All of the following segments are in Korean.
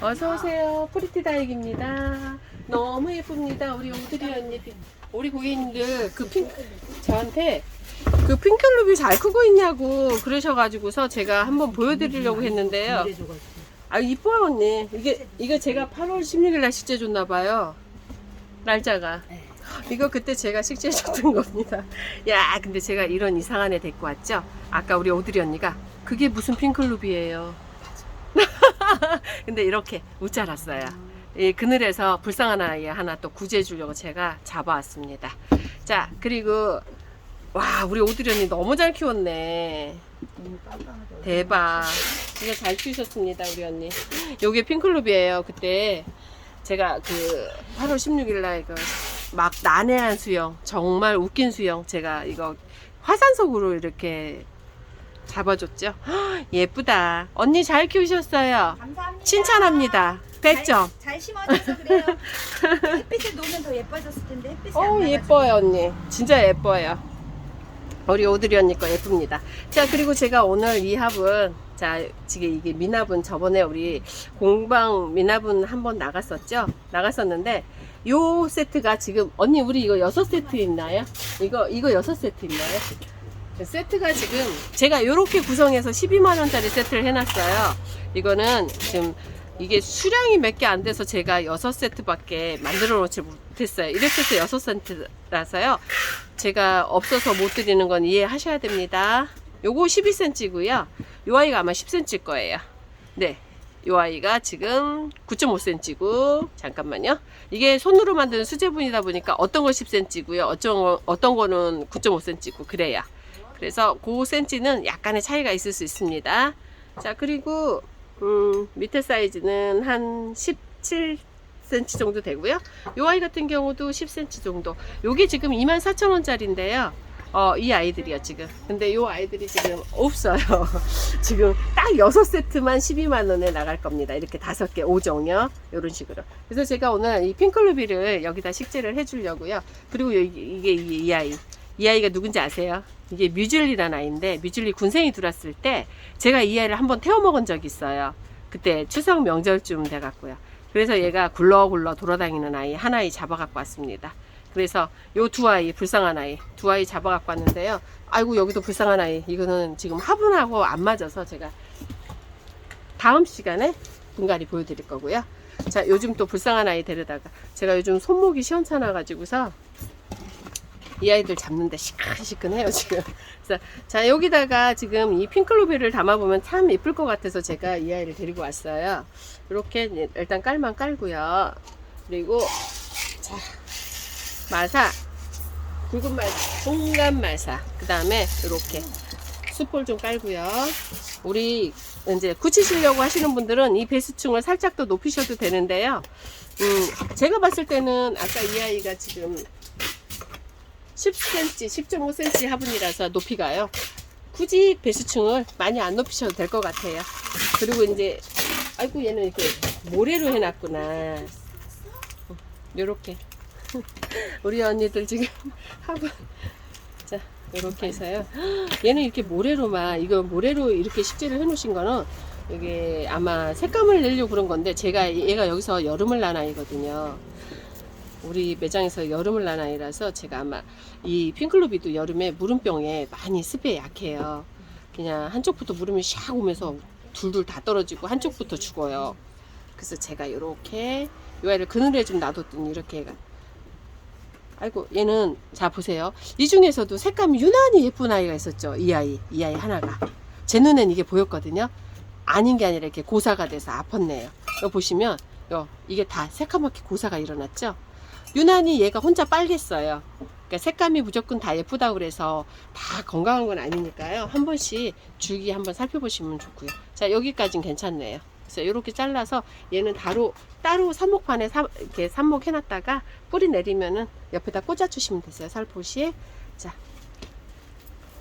어서 오세요. 프리티 다육입니다. 너무 예쁩니다. 우리 오드리 언니, 우리 고객님들 그 핑, 저한테 그 핑클룹이 잘 크고 있냐고 그러셔가지고서 제가 한번 보여드리려고 했는데요. 아 이뻐요 언니. 이게 이거 제가 8월 16일 날 식재 줬나 봐요. 날짜가. 이거 그때 제가 식재 줬던 겁니다. 야, 근데 제가 이런 이상한 애 데리고 왔죠. 아까 우리 오드리 언니가 그게 무슨 핑클룹이에요. 근데 이렇게 웃자랐어요. 이 그늘에서 불쌍한 아이 하나 또 구제해 주려고 제가 잡아왔습니다. 자, 그리고 와, 우리 오드리 언니 너무 잘 키웠네. 대박. 진짜 잘 키우셨습니다, 우리 언니. 요게 핑클럽이에요. 그때 제가 그 8월 16일 날 이거 막 난해한 수영, 정말 웃긴 수영 제가 이거 화산석으로 이렇게 잡아줬죠. 헉, 예쁘다. 언니 잘 키우셨어요. 감사합니다. 칭찬합니다. 100점. 잘, 잘 심어줘서 그래요. 햇빛에 놓으면 더 예뻐졌을 텐데 햇빛이 안어 나가지고. 예뻐요 언니 진짜 예뻐요 우리 오드리 언니 거 예쁩니다 자 그리고 제가 오늘 이 합은 자 지금 이게 미납은 저번에 우리 공방 미납은 한번 나갔었죠 나갔었는데 요 세트가 지금 언니 우리 이거 여섯 세트 있나요 이거 이거 여섯 세트 있나요 세트가 지금 제가 이렇게 구성해서 12만 원짜리 세트를 해놨어요 이거는 지금 이게 수량이 몇 개 안 돼서 제가 6세트밖에 만들어 놓지 못했어요. 이렇게 해서 6세트라서요. 제가 없어서 못 드리는 건 이해하셔야 됩니다. 요거 12cm고요. 요 아이가 아마 10cm일 거예요. 네. 요 아이가 지금 9.5cm고 잠깐만요. 이게 손으로 만드는 수제분이다 보니까 어떤 건 10cm고요. 어떤, 거, 어떤 거는 9.5cm고 그래요. 그래서 그 센치는 약간의 차이가 있을 수 있습니다. 자, 그리고 음, 밑에 사이즈는 한 17cm 정도 되고요. 요 아이 같은 경우도 10cm 정도. 요게 지금 24,000원짜리인데요. 어, 이 아이들이요, 지금. 근데 요 아이들이 지금 없어요. 지금 딱 6세트만 12만원에 나갈 겁니다. 이렇게 다섯 개 5종요. 요런 식으로. 그래서 제가 오늘 이 핑클루비를 여기다 식재를 해주려고요. 그리고 여기, 이게 이, 이 아이. 이 아이가 누군지 아세요? 이게 뮤즐리라는 아이인데, 뮤즐리 군생이 들어왔을 때, 제가 이 아이를 한번 태워 먹은 적이 있어요. 그때 추석 명절쯤 돼 갖고요. 그래서 얘가 굴러굴러 돌아다니는 아이 하나이 잡아 갖고 왔습니다. 그래서 요 두 아이 불쌍한 아이 두 아이 잡아 갖고 왔는데요. 아이고 여기도 불쌍한 아이 이거는 지금 화분하고 안 맞아서 제가 다음 시간에 분갈이 보여드릴 거고요. 자 요즘 또 불쌍한 아이 데려다가 제가 요즘 손목이 시원찮아 가지고서 이 아이들 잡는데 시큰시큰해요 지금. 그래서 자 여기다가 지금 이 핑클로비를 담아보면 참 예쁠 것 같아서 제가 이 아이를 데리고 왔어요. 이렇게 일단 깔만 깔고요. 그리고 자 마사 굵은 마사, 동간 마사. 그 다음에 이렇게 수폴 좀 깔고요. 우리 이제 굳히시려고 하시는 분들은 이 배수층을 살짝 더 높이셔도 되는데요. 음, 제가 봤을 때는 아까 이 아이가 지금 10cm, 10.5cm 화분이라서 높이가요. 굳이 배수층을 많이 안 높이셔도 될 것 같아요. 그리고 이제, 아이고, 얘는 이렇게 모래로 해놨구나. 요렇게. 우리 언니들 지금 화분. 자, 이렇게 해서요. 얘는 이렇게 모래로만, 이거 모래로 이렇게 식재를 해놓으신 거는 이게 아마 색감을 내려고 그런 건데, 제가 얘가 여기서 여름을 난 아이거든요. 우리 매장에서 여름을 난 아이라서 제가 아마 이 핑클로비도 여름에 물음병에 많이 습에 약해요. 그냥 한쪽부터 물음이 샥 오면서 둘둘 다 떨어지고 한쪽부터 죽어요. 그래서 제가 이렇게 이 아이를 그늘에 좀 놔뒀더니 이렇게 얘가 아이고 얘는 자 보세요. 이 중에서도 색감이 유난히 예쁜 아이가 있었죠. 이 아이 이 아이 하나가 제 눈엔 이게 보였거든요. 아닌 게 아니라 이렇게 고사가 돼서 아팠네요. 이거 보시면 요 이게 다 새까맣게 고사가 일어났죠. 유난히 얘가 혼자 빨겠어요. 그러니까 색감이 무조건 다 예쁘다고 그래서 다 건강한 건 아니니까요. 한 번씩 줄기 한번 살펴보시면 좋고요. 자, 여기까진 괜찮네요. 그래서 이렇게 잘라서 얘는 따로, 따로 삽목판에 사, 이렇게 삽목 해놨다가 뿌리 내리면은 옆에다 꽂아주시면 되세요. 살포시에. 자.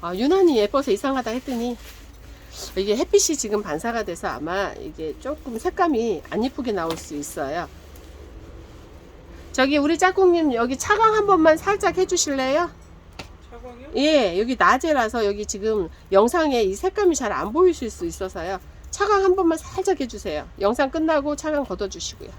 아, 유난히 예뻐서 이상하다 했더니 이게 햇빛이 지금 반사가 돼서 아마 이게 조금 색감이 안 예쁘게 나올 수 있어요. 저기 우리 짝꿍님 여기 차광 한 번만 살짝 해주실래요? 차광이요? 예, 여기 낮에라서 여기 지금 영상에 이 색감이 잘 안 보이실 수 있어서요. 차강 한 번만 살짝 해주세요. 영상 끝나고 차강 걷어주시고요.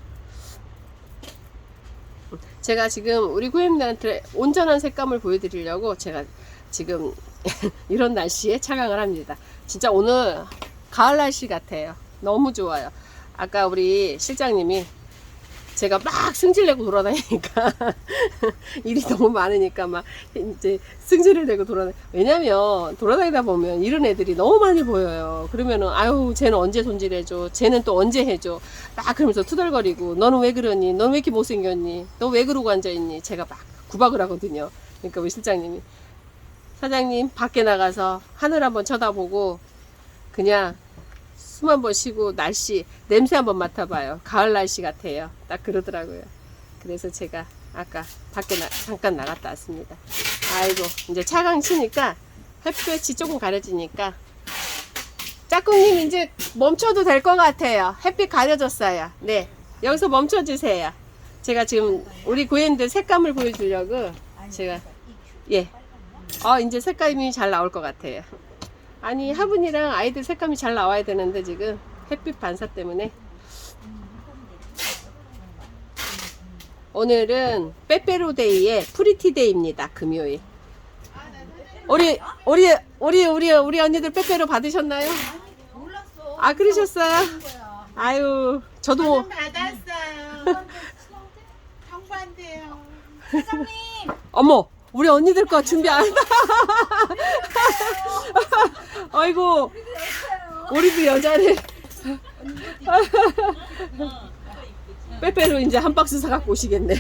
제가 지금 우리 고객님들한테 온전한 색감을 보여드리려고 제가 지금 이런 날씨에 차강을 합니다. 진짜 오늘 가을 날씨 같아요. 너무 좋아요. 아까 우리 실장님이 제가 막 승질내고 돌아다니니까 일이 너무 많으니까 막 이제 승질을 내고 돌아다 왜냐면 돌아다니다 보면 이런 애들이 너무 많이 보여요. 그러면은 아유 쟤는 언제 손질해줘? 쟤는 또 언제 해줘? 막 그러면서 투덜거리고 너는 왜 그러니? 넌왜 이렇게 못생겼니? 너 왜 그러고 앉아있니? 제가 막 구박을 하거든요. 그러니까 우리 실장님이 사장님 밖에 나가서 하늘 한번 쳐다보고 그냥 숨 한번 쉬고 날씨 냄새 한번 맡아봐요. 가을 날씨 같아요. 딱 그러더라고요. 그래서 제가 아까 밖에 나- 잠깐 나갔다 왔습니다. 아이고 이제 차강 치니까 햇볕이 조금 가려지니까 짝꿍님 이제 멈춰도 될 것 같아요. 햇빛 가려졌어요. 네 여기서 멈춰주세요. 제가 지금 우리 고객님들 색감을 보여주려고 제가 예. 아 이제 색감이 잘 나올 것 같아요. 아니 화분이랑 아이들 색감이 잘 나와야 되는데 지금 햇빛 반사 때문에 오늘은 빼빼로데이의 프리티데이입니다 금요일 우리 우리 우리 우리 우리 언니들 빼빼로 받으셨나요? 몰랐어. 아 그러셨어요? 아유 저도 받았어요. 청구한대요. 사장님. 어머 우리 언니들 거 준비 안 했다 아이고. 우리도 여자를. 빼빼로 이제 한 박스 사갖고 오시겠네.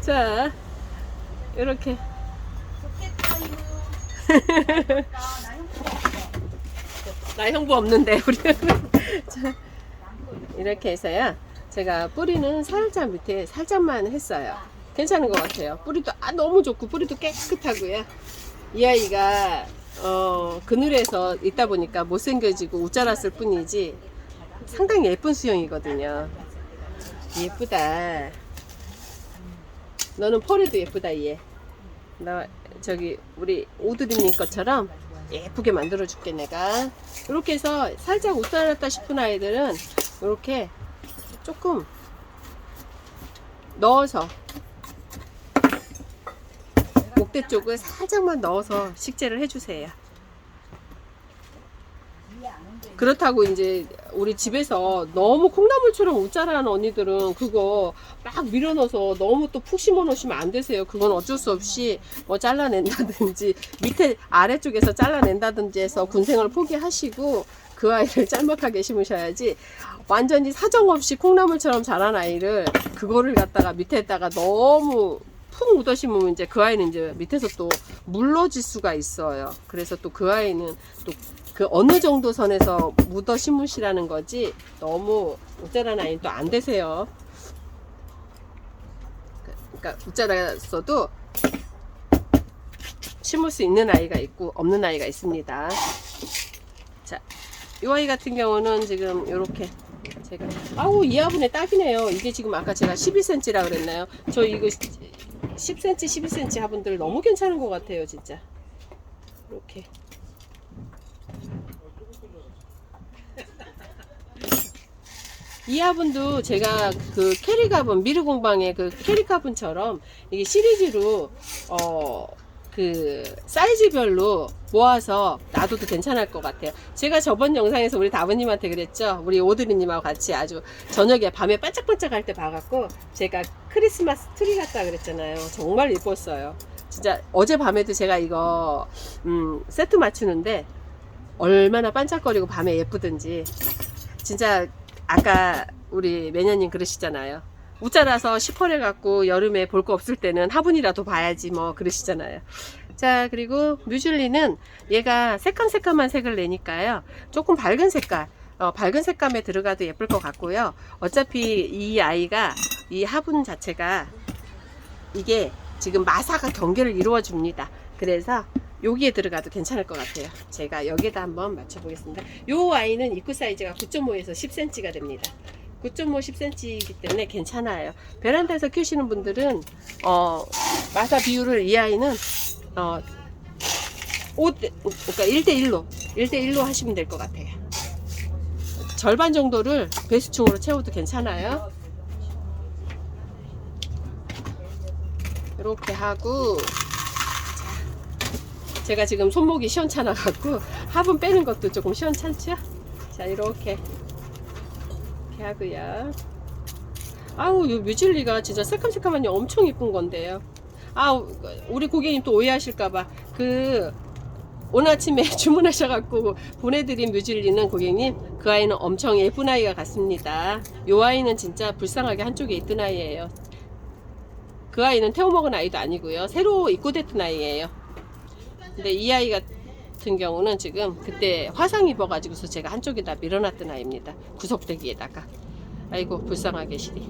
자 이렇게. 나 형부 없는데 우리. 자, 이렇게 해서요. 제가 뿌리는 살짝 밑에 살짝만 했어요 괜찮은 것 같아요. 뿌리도 아 너무 좋고 뿌리도 깨끗하고요. 이 아이가 어 그늘에서 있다 보니까 못생겨지고 웃자랐을 뿐이지 상당히 예쁜 수영이거든요. 예쁘다. 너는 펄에도 예쁘다 얘. 나 저기 우리 오드리님 것처럼 예쁘게 만들어 줄게 내가. 이렇게 해서 살짝 웃달았다 싶은 아이들은 이렇게 조금 넣어서 목대 쪽을 살짝만 넣어서 식재를 해주세요 그렇다고 이제 우리 집에서 너무 콩나물처럼 웃자라는 언니들은 그거 막 밀어넣어서 너무 또 푹 심어 놓으시면 안 되세요. 그건 어쩔 수 없이 뭐 잘라낸다든지 밑에 아래쪽에서 잘라낸다든지 해서 군생을 포기하시고 그 아이를 짤막하게 심으셔야지 완전히 사정없이 콩나물처럼 자란 아이를 그거를 갖다가 밑에다가 너무 푹 묻어 심으면 이제 그 아이는 이제 밑에서 또 물러질 수가 있어요. 그래서 또 그 아이는 또 그 어느 정도 선에서 묻어 심으시라는 거지 너무 웃자란 아이는 또 안 되세요. 그러니까 웃자라서도 심을 수 있는 아이가 있고 없는 아이가 있습니다. 자, 이 아이 같은 경우는 지금 이렇게 제가 아우 이 화분에 딱이네요. 이게 지금 아까 제가 12cm라 그랬나요? 저 이거 10cm, 12cm 화분들 너무 괜찮은 것 같아요, 진짜. 이렇게. 이 화분도 제가 그 캐리가분 미르 공방의 그 캐리가분처럼 이게 시리즈로 어 그 사이즈별로 모아서 놔둬도 괜찮을 것 같아요. 제가 저번 영상에서 우리 다부님한테 그랬죠. 우리 오드리님하고 같이 아주 저녁에 밤에 반짝반짝할 때 봐갖고 제가 크리스마스 트리 같다 그랬잖아요. 정말 예뻤어요. 진짜 어제 밤에도 제가 이거 음, 세트 맞추는데 얼마나 반짝거리고 밤에 예쁘든지 진짜 아까 우리 매년님 그러시잖아요. 웃자라서 시퍼래 갖고 여름에 볼 거 없을 때는 화분이라도 봐야지 뭐 그러시잖아요. 자 그리고 뮤즐리는 얘가 새까새까만 색을 내니까요. 조금 밝은 색깔 어, 밝은 색감에 들어가도 예쁠 것 같고요. 어차피 이 아이가 이 화분 자체가 이게 지금 마사가 경계를 이루어 줍니다. 그래서 여기에 들어가도 괜찮을 것 같아요. 제가 여기에다 한번 맞춰보겠습니다. 요 아이는 입구 사이즈가 9.5에서 10cm가 됩니다. 9.5, 10cm이기 때문에 괜찮아요. 베란다에서 키우시는 분들은 어, 마사 비율을 이 아이는 어, 5, 그러니까 1대1로 1대1로 하시면 될 것 같아요. 절반 정도를 배수충으로 채워도 괜찮아요. 이렇게 하고 자, 제가 지금 손목이 시원찮아 갖고 화분 빼는 것도 조금 시원찮죠? 자 이렇게 이렇게 하고요. 아우 이 뮤즐리가 진짜 새콤새콤하니 엄청 이쁜 건데요. 아 우리 고객님 또 오해하실까봐 그 오늘 아침에 주문하셔갖고 보내드린 뮤즐리는 고객님 그 아이는 엄청 예쁜 아이가 같습니다. 이 아이는 진짜 불쌍하게 한쪽에 있던 아이예요. 그 아이는 태워먹은 아이도 아니고요. 새로 입고됐던 아이예요. 근데 이 아이 같은 경우는 지금 그때 화상 입어가지고서 제가 한쪽에다 밀어놨던 아이입니다. 구석대기에다가. 아이고 불쌍하게 시리.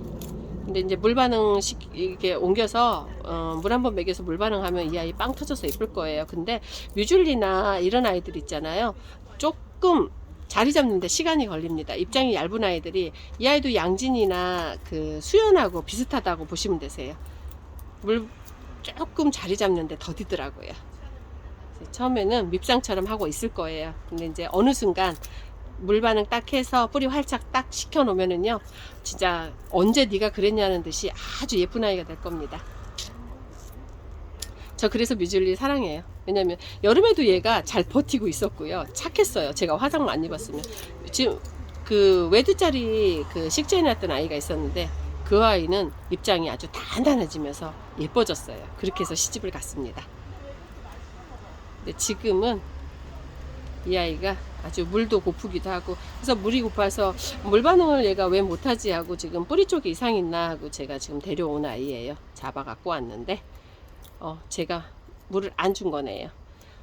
근데 이제 물 반응 시 이게 옮겨서 어, 물 한 번 먹여서 물 반응하면 이 아이 빵 터져서 이쁠 거예요. 근데 뮤즐리나 이런 아이들 있잖아요. 조금 자리 잡는데 시간이 걸립니다. 입장이 얇은 아이들이 이 아이도 양진이나 그 수연하고 비슷하다고 보시면 되세요. 물 조금 자리 잡는데 더디더라고요. 처음에는 밉상처럼 하고 있을 거예요. 근데 이제 어느 순간 물 반응 딱 해서 뿌리 활착 딱 시켜 놓으면은요, 진짜 언제 네가 그랬냐는 듯이 아주 예쁜 아이가 될 겁니다. 저 그래서 뮤즐리 사랑해요. 왜냐면 여름에도 얘가 잘 버티고 있었고요. 착했어요. 제가 화상 안 입었으면. 지금 그 외두짜리 그 식재해 놨던 아이가 있었는데 그 아이는 입장이 아주 단단해지면서 예뻐졌어요. 그렇게 해서 시집을 갔습니다. 근데 지금은 이 아이가 아주 물도 고프기도 하고 그래서 물이 고파서 물 반응을 얘가 왜 못하지 하고 지금 뿌리 쪽에 이상 있나 하고 제가 지금 데려온 아이예요. 잡아 갖고 왔는데 어 제가 물을 안 준 거네요.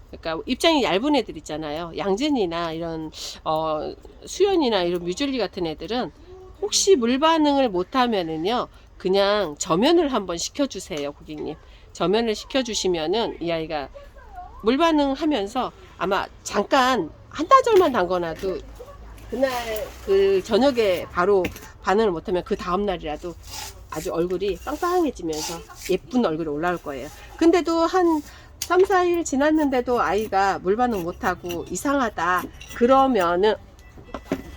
그러니까 입장이 얇은 애들 있잖아요. 양진이나 이런 어 수연이나 이런 뮤즐리 같은 애들은 혹시 물 반응을 못하면은요 그냥 저면을 한번 시켜주세요 고객님. 저면을 시켜주시면은 이 아이가 물 반응하면서 아마 잠깐 한 다절만 담궈놔도 그날 그 저녁에 바로 반응을 못하면 그 다음 날이라도 아주 얼굴이 빵빵해지면서 예쁜 얼굴이 올라올 거예요. 근데도 한 3, 4일 지났는데도 아이가 물 반응 못하고 이상하다. 그러면은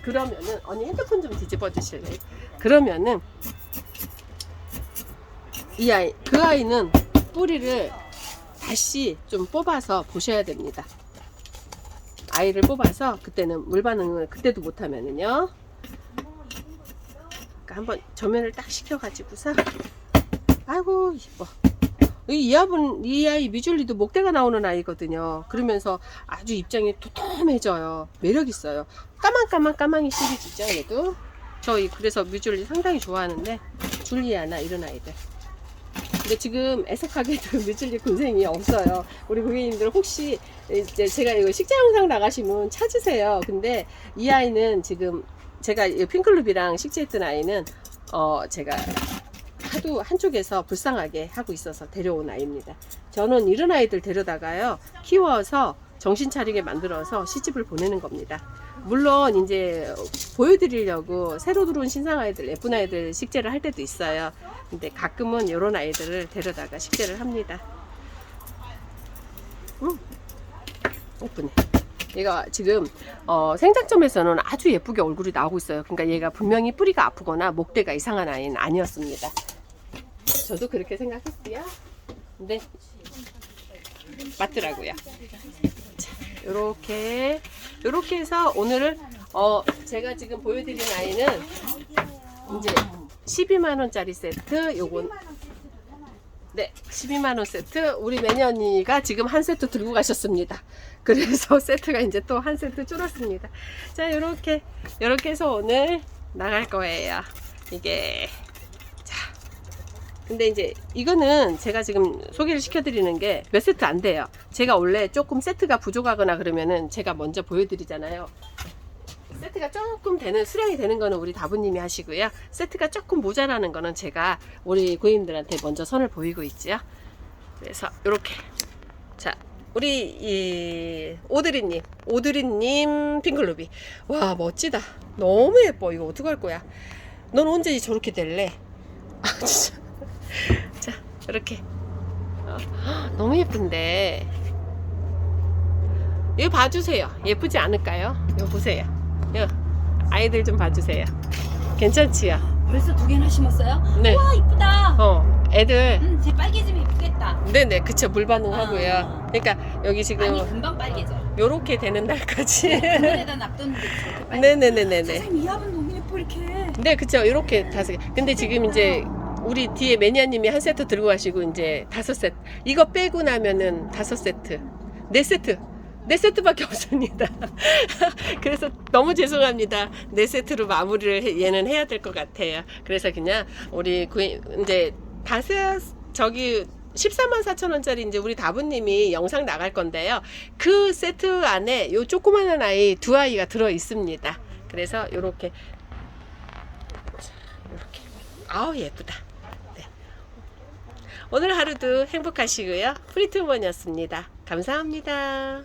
그러면은 언니 핸드폰 좀 뒤집어 주실래요? 그러면은 이 아이 그 아이는 뿌리를 다시 좀 뽑아서 보셔야 됩니다. 아이를 뽑아서 그때는 물 반응을 그때도 못하면은요. 그러니까 한번 저면을 딱 시켜가지고서 아이고 이뻐. 이 아분 이 아이 미줄리도 목대가 나오는 아이거든요. 그러면서 아주 입장이 도톰해져요. 매력 있어요. 까망까망 까망이 시리즈죠 얘도. 저희 그래서 뮤줄리 상당히 좋아하는데 줄리아나 이런 아이들. 근데 지금 애석하게도 뮤즐리 군생이 없어요. 우리 고객님들 혹시 이제 제가 이거 식자 영상 나가시면 찾으세요. 근데 이 아이는 지금 제가 이 핑클룹이랑 식재했던 아이는 어 제가 하도 한쪽에서 불쌍하게 하고 있어서 데려온 아이입니다. 저는 이런 아이들 데려다가요 키워서 정신 차리게 만들어서 시집을 보내는 겁니다. 물론 이제 보여드리려고 새로 들어온 신상 아이들 예쁜 아이들 식재를 할 때도 있어요. 근데 가끔은 이런 아이들을 데려다가 식재를 합니다. 음, 예쁘네. 얘가 지금 어, 생장점에서는 아주 예쁘게 얼굴이 나오고 있어요. 그러니까 얘가 분명히 뿌리가 아프거나 목대가 이상한 아이는 아니었습니다. 저도 그렇게 생각했고요. 근데 맞더라고요. 자, 요렇게 요렇게 해서 오늘은 어 제가 지금 보여드린 아이는 이제 12만 원짜리 세트 요건 네 12만 원 세트 우리 매니언니가 지금 한 세트 들고 가셨습니다. 그래서 세트가 이제 또 한 세트 줄었습니다. 자 요렇게 요렇게 해서 오늘 나갈 거예요. 이게 자 근데 이제 이거는 제가 지금 소개를 시켜드리는 게 몇 세트 안 돼요. 제가 원래 조금 세트가 부족하거나 그러면은 제가 먼저 보여드리잖아요. 세트가 조금 되는 수량이 되는 거는 우리 다부님이 하시고요. 세트가 조금 모자라는 거는 제가 우리 고객님들한테 먼저 선을 보이고 있지요. 그래서 이렇게 자 우리 이 오드리님 오드리님 핑클루비 와 멋지다 너무 예뻐 이거 어떡할 거야 넌 언제 저렇게 될래 아 진짜 자 이렇게 어, 헉, 너무 예쁜데 이거 봐주세요 예쁘지 않을까요 이거 보세요 이거 아이들 좀 봐주세요. 괜찮지요? 벌써 두 개나 심었어요? 네. 와 이쁘다. 어, 애들. 음, 제 빨개지면 이쁘겠다. 네네, 그쵸. 물 반응하고요. 아. 그러니까 여기 지금 아니 금방 빨개져. 요렇게 되는 날까지. 그늘에다 놔뒀는데 저렇게 빨개. 네네네네네. 선생님 이 합은 너무 예뻐 이렇게. 네, 그쵸. 이렇게 다섯 개. 근데 지금 이제 우리 뒤에 매니아님이 한 세트 들고 가시고 이제 다섯 세트. 이거 빼고 나면은 다섯 세트. 네 세트. 네 세트밖에 없습니다. 그래서 너무 죄송합니다. 네 세트로 마무리를 해- 얘는 해야 될 것 같아요. 그래서 그냥 우리 구인 이제 다섯 저기 14만 4천 원짜리 이제 우리 다부님이 영상 나갈 건데요. 그 세트 안에 요 조그마한 아이 두 아이가 들어 있습니다. 그래서 요렇게 이렇게. 아우 예쁘다. 네. 오늘 하루도 행복하시고요. 프리트먼이었습니다. 감사합니다.